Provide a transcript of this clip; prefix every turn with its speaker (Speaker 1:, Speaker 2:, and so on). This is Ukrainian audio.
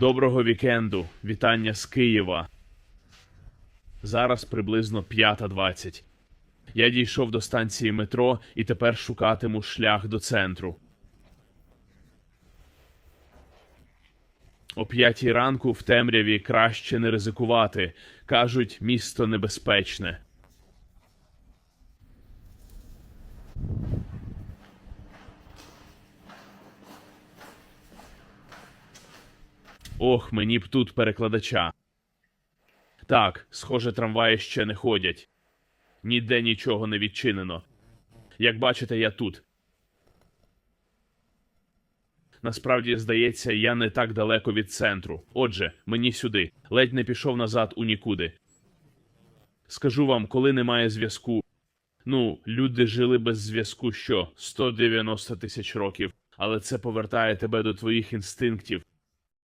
Speaker 1: Доброго вікенду. Вітання з Києва. Зараз приблизно 5.20. Я дійшов до станції метро і тепер шукатиму шлях до центру. О п'ятій ранку в темряві краще не ризикувати. Кажуть, місто небезпечне. Ох, мені б тут перекладача. Так, схоже, трамваї ще не ходять. Ніде нічого не відчинено. Як бачите, я тут. Насправді, здається, я не так далеко від центру. Отже, мені сюди. Ледь не пішов назад у нікуди. Скажу вам, коли немає зв'язку. Ну, люди жили без зв'язку що 190 тисяч років, але це повертає тебе до твоїх інстинктів.